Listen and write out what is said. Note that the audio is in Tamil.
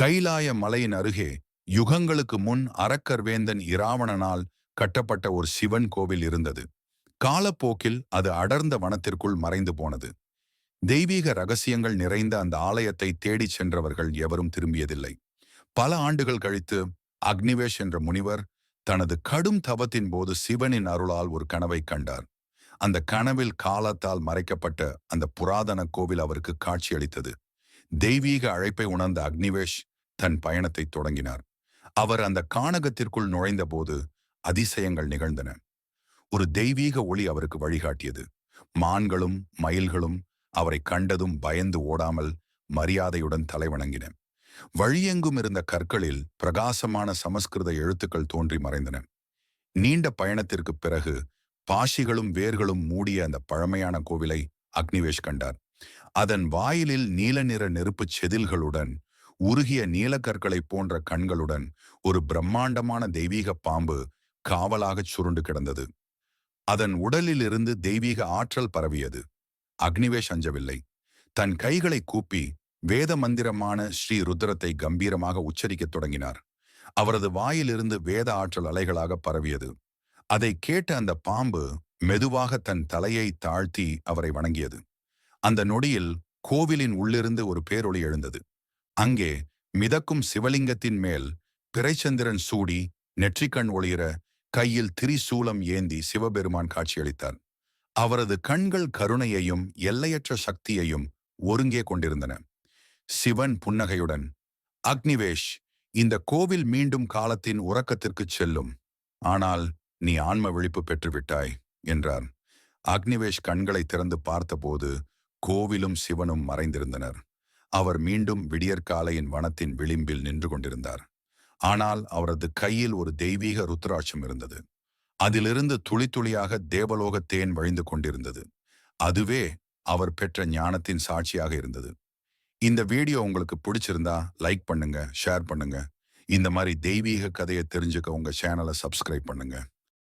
கைலாய மலையின் அருகே யுகங்களுக்கு முன் அரக்கர்வேந்தன் இராவணனால் கட்டப்பட்ட ஒரு சிவன் கோவில் இருந்தது. காலப்போக்கில் அது அடர்ந்த வனத்திற்குள் மறைந்து போனது. தெய்வீக ரகசியங்கள் நிறைந்த அந்த ஆலயத்தை தேடிச் சென்றவர்கள் எவரும் திரும்பியதில்லை. பல ஆண்டுகள் கழித்து அக்னிவேஷ் என்ற முனிவர் தனது கடும் தவத்தின் போது சிவனின் அருளால் ஒரு கனவை கண்டார். அந்த கனவில் காலத்தால் மறைக்கப்பட்ட அந்த புராதன கோவில் அவருக்கு காட்சியளித்தது. தெய்வீக அழைப்பை உணர்ந்த அக்னிவேஷ் தன் பயணத்தை தொடங்கினார். அவர் அந்த கானகத்திற்குள் நுழைந்தபோது அதிசயங்கள் நிகழ்ந்தன. ஒரு தெய்வீக ஒளி அவருக்கு வழிகாட்டியது. மான்களும் மயில்களும் அவரை கண்டதும் பயந்து ஓடாமல் மரியாதையுடன் தலைவணங்கின. வழியெங்கும் இருந்த கற்களில் பிரகாசமான சமஸ்கிருத எழுத்துக்கள் தோன்றி மறைந்தன. நீண்ட பயணத்திற்குப் பிறகு பாஷிகளும் வேர்களும் மூடிய அந்த பழமையான கோவிலை அக்னிவேஷ் கண்டார். அதன் வாயிலில் நீல நிற நெருப்புச் செதில்களுடன் உருகிய நீலக்கற்களைப் போன்ற கண்களுடன் ஒரு பிரம்மாண்டமான தெய்வீக பாம்பு காவலாகச் சுருண்டு கிடந்தது. அதன் உடலிலிருந்து தெய்வீக ஆற்றல் பரவியது. அக்னிவேஷ் அஞ்சவில்லை. தன் கைகளை கூப்பி வேத மந்திரமான ஸ்ரீ ருத்ரத்தை கம்பீரமாக உச்சரிக்கத் தொடங்கினார். அவரது வாயிலிருந்து வேத ஆற்றல் அலைகளாக பரவியது. அதை கேட்ட அந்த பாம்பு மெதுவாக தன் தலையை தாழ்த்தி அவரை வணங்கியது. அந்த நொடியில் கோவிலின் உள்ளிருந்து ஒரு பேரொளி எழுந்தது. அங்கே மிதக்கும் சிவலிங்கத்தின் மேல் பிறைச்சந்திரன் சூடி நெற்றிக்கண் ஒளிர கையில் திரிசூலம் ஏந்தி சிவபெருமான் காட்சியளித்தார். அவரது கண்கள் கருணையையும் எல்லையற்ற சக்தியையும் ஒருங்கே கொண்டிருந்தன. சிவன் புன்னகையுடன் அக்னிவேஷ் இந்த கோவில் மீண்டும் காலத்தின் உறக்கத்திற்குச் செல்லும். ஆனால் நீ ஆன்ம விழிப்பு பெற்றுவிட்டாய் என்றார். அக்னிவேஷ் கண்களை திறந்து பார்த்தபோது கோவிலும் சிவனும் மறைந்திருந்தனர். அவர் மீண்டும் விடியற்காலையின் வனத்தின் விளிம்பில் நின்று கொண்டிருந்தார். ஆனால் அவரது கையில் ஒரு தெய்வீக ருத்ராட்சம் இருந்தது. அதிலிருந்து துளி துளியாக தேவலோக தேன் வழிந்து கொண்டிருந்தது. அதுவே அவர் பெற்ற ஞானத்தின் சாட்சியாக இருந்தது. இந்த வீடியோ உங்களுக்கு பிடிச்சிருந்தா லைக் பண்ணுங்க ஷேர் பண்ணுங்க. இந்த மாதிரி தெய்வீக கதையை தெரிஞ்சுக்க உங்க சேனலை சப்ஸ்கிரைப் பண்ணுங்க.